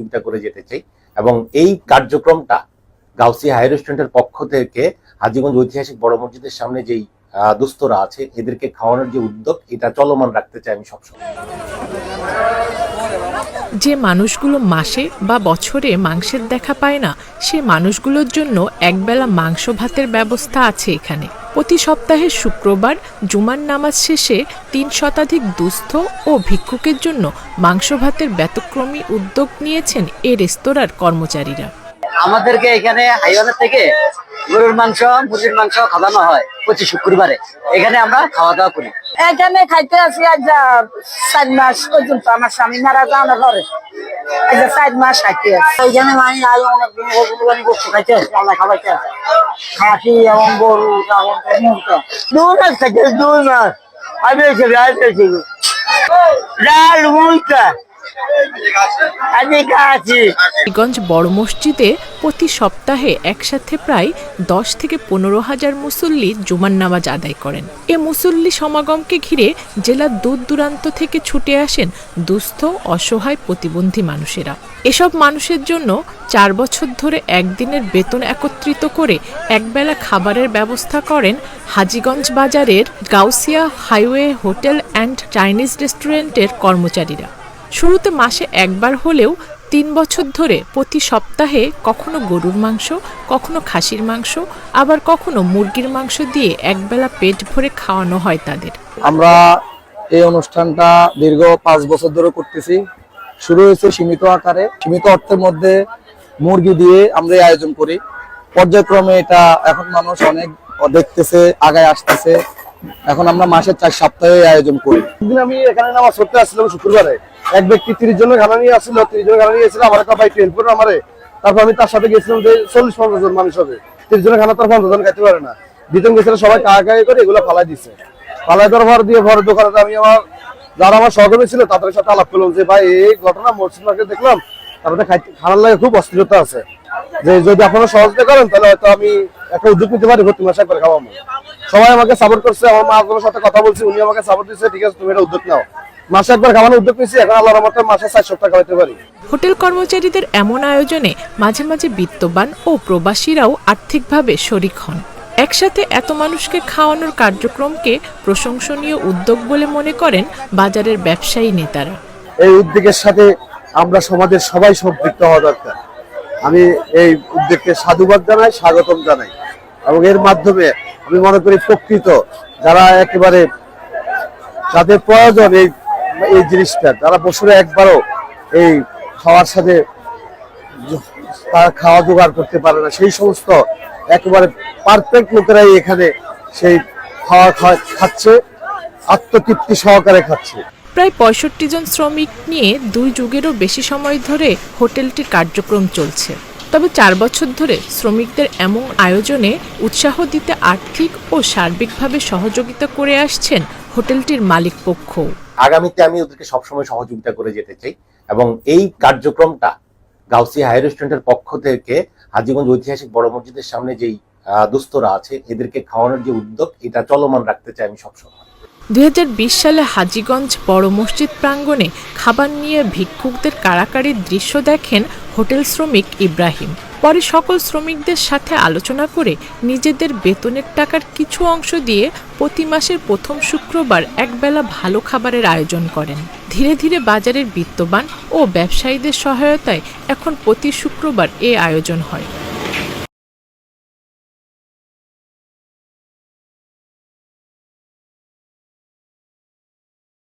সহযোগিতা করে যেতে চাই। এবং এই কার্যক্রমটা গাউসি হাই রেস্টুরেন্টের পক্ষ থেকে হাজিগঞ্জ ঐতিহাসিক বড় মসজিদের সামনে যেই দুস্থরা আছে, এদেরকে খাওয়ানোর যে উদ্যোগ, এটা চলমান রাখতে চাই আমি সবসময়। যে মানুষগুলো মাসে বা বছরে মাংসের দেখা পায় না, সে মানুষগুলোর জন্য একবেলা মাংস ভাতের ব্যবস্থা আছে এখানে। প্রতি সপ্তাহের শুক্রবার জুমার নামাজ শেষে তিন শতাধিক দুস্থ ও ভিক্ষুকের জন্য মাংস ভাতের ব্যতক্রমী উদ্যোগ নিয়েছেন এ রেস্তোরাঁর কর্মচারীরা। আমাদেরকে এখানে হাইওয়ানের থেকে গরুর মাংস মুরগির মাংস খাওয়ানো হয় প্রতি শুক্রবারে। এখানে আমরা খাওয়া দাওয়া করি। এখানে খাইতে আসি আজ চার মাস পর্যন্ত আমার স্বামী মারা যাওয়ার পরে। আজ যা চার মাস খাইতে আছি এখানে মানে আরও অনেক বস্তু খাইতে আসছে আল্লাহ খাওয়াইতে আসছে। খাসি এবং গরু দু মাস থেকে দু মাস। আমি ডাল খাচ্ছি গঞ্জ বড় মসজিদে প্রতি সপ্তাহে একসাথে প্রায় দশ থেকে পনেরো হাজার মুসল্লি জুমার নামাজ আদায় করেন। এ মুসল্লি সমাগমকে ঘিরে জেলার দূর দূরান্ত থেকে ছুটে আসেন দুস্থ, অসহায় প্রতিবন্ধী মানুষেরা। এসব মানুষের জন্য চার বছর ধরে একদিনের বেতন একত্রিত করে একবেলা খাবারের ব্যবস্থা করেন হাজীগঞ্জ বাজারের Gausia highway hotel and Chinese রেস্টুরেন্টের কর্মচারীরা। শুরুতে মাসে একবার হলেও তিন বছর ধরে প্রতি সপ্তাহে কখনো গরুর মাংস, কখনো খাসির মাংস, আবার কখনো মুরগির মাংস দিয়ে একবেলা পেট ভরে খাওয়ানো হয় তাদের। আমরা এই অনুষ্ঠানটা দীর্ঘ পাঁচ বছর ধরে করতেছি। শুরু হয়েছে সীমিত আকারে। সীমিত অর্থের মধ্যে মুরগি দিয়ে আমরা আয়োজন করি। পর্যায়ক্রমে এটা এখন মানুষ অনেক দেখতেছে, আগায় আসতেছে। এখন আমরা মাসের চার সপ্তাহে আয়োজন করি। আমি এখানে নামাজ পড়তে আসছিলাম শুক্রবারে। এক ব্যক্তি তিরিশ জনের খানা নিয়ে আসছিল, তিরিশ জনের খানা নিয়ে এসেছিল, আমার একটা ভাই ট্রেন করে আমারে। তারপর আমি তার সাথে গেছিলাম যে চল্লিশ, পঞ্চাশ জন মানুষ হবে। তিরিশ জনের খানা তার পঞ্চাশ জন খাইতে পারে না। দ্বিতীয় গেছিল, সবাই কাকা করে এগুলো ফালাই দিচ্ছে ফালাই দেওয়ার পর দিয়ে ঘরের দোকানে আমি আমার যারা আমার সহকর্মী ছিল, তাদের সাথে আলাপ করলাম যে, ভাই, এই ঘটনা মসজিদ মার্কেট দেখলাম। তারপরে খানার লাগে খুব অস্থিরতা আছে। যে যদি আপনারা সহজতে করেন, তাহলে হয়তো আমি একটা উদ্যোগ নিতে পারি প্রতি মাসে একবার খাওয়াবো। সবাই আমাকে সাপোর্ট করছে আমার মা আপনার সাথে কথা বলছি উনি আমাকে সাপোর্ট দিচ্ছে ঠিক আছে তুমি এটা উদ্যোগ নাও। মাসে একবার খাওয়ানোর উদ্যোগ নিচ্ছি এখন আল্লাহর রহমতে মাসে চার সপ্তাহ খাওয়াতে পারি। হোটেল কর্মচারীদের এমন আয়োজনে মাঝে মাঝে বিত্তবান ও প্রবাসীরাও আর্থিকভাবে শরিক হন। একসাথে এত মানুষকে খাওয়ানোর কার্যক্রমকে প্রশংসনীয় উদ্যোগ বলে মনে করেন বাজারের ব্যবসায়ী নেতারা। এই উদ্যোগের সাথে আমরা সমাজের সবাই সম্পৃক্ত হওয়া দরকার। আমি এই উদ্যোগকে সাধুবাদ জানাই স্বাগতম জানাই। এবং এর মাধ্যমে আমি মনে করি প্রকৃত যারা একেবারে যাদের প্রয়োজন এই এই জিনিসটা, যারা বছরে একবারও এই খাওয়ার সাথে তারা খাওয়া জোগাড় করতে পারে না, সেই সমস্ত একেবারে পারফেক্ট লোকেরাই এখানে সেই খাওয়া খাচ্ছে, আত্মতৃপ্তি সহকারে খাচ্ছে। প্রায় পঁয়ষট্টি জন শ্রমিক নিয়ে দুই যুগেরও বেশি সময় ধরে হোটেলটির কার্যক্রম চলছে। তবে চার বছর ধরে শ্রমিকদের এমন আয়োজনে উৎসাহ দিতে আর্থিক ও সার্বিকভাবে সহযোগিতা করে আসছেন হোটেলটির মালিক পক্ষও আগামীতে আমি ওদেরকে সবসময় সহযোগিতা করে যেতে চাই এবং এই কার্যক্রমটা গাউসি হাই রেস্টুরেন্টের পক্ষ থেকে হাজিগঞ্জ ঐতিহাসিক বড় মসজিদের সামনে যেই আহ, দুস্থরা আছে এদেরকে খাওয়ানোর যে উদ্যোগ এটা চলমান রাখতে চাই আমি সবসময়। দুই হাজার বিশ সালে হাজীগঞ্জ বড় মসজিদ প্রাঙ্গণে খাবার নিয়ে ভিক্ষুকদের কারাকারির দৃশ্য দেখেন হোটেল শ্রমিক ইব্রাহিম। পরে সকল শ্রমিকদের সাথে আলোচনা করে নিজেদের বেতনের টাকার কিছু অংশ দিয়ে প্রতি মাসের প্রথম শুক্রবার একবেলা ভালো খাবারের আয়োজন করেন। ধীরে ধীরে বাজারের বিত্তবান ও ব্যবসায়ীদের সহায়তায় এখন প্রতি শুক্রবার এ আয়োজন হয়।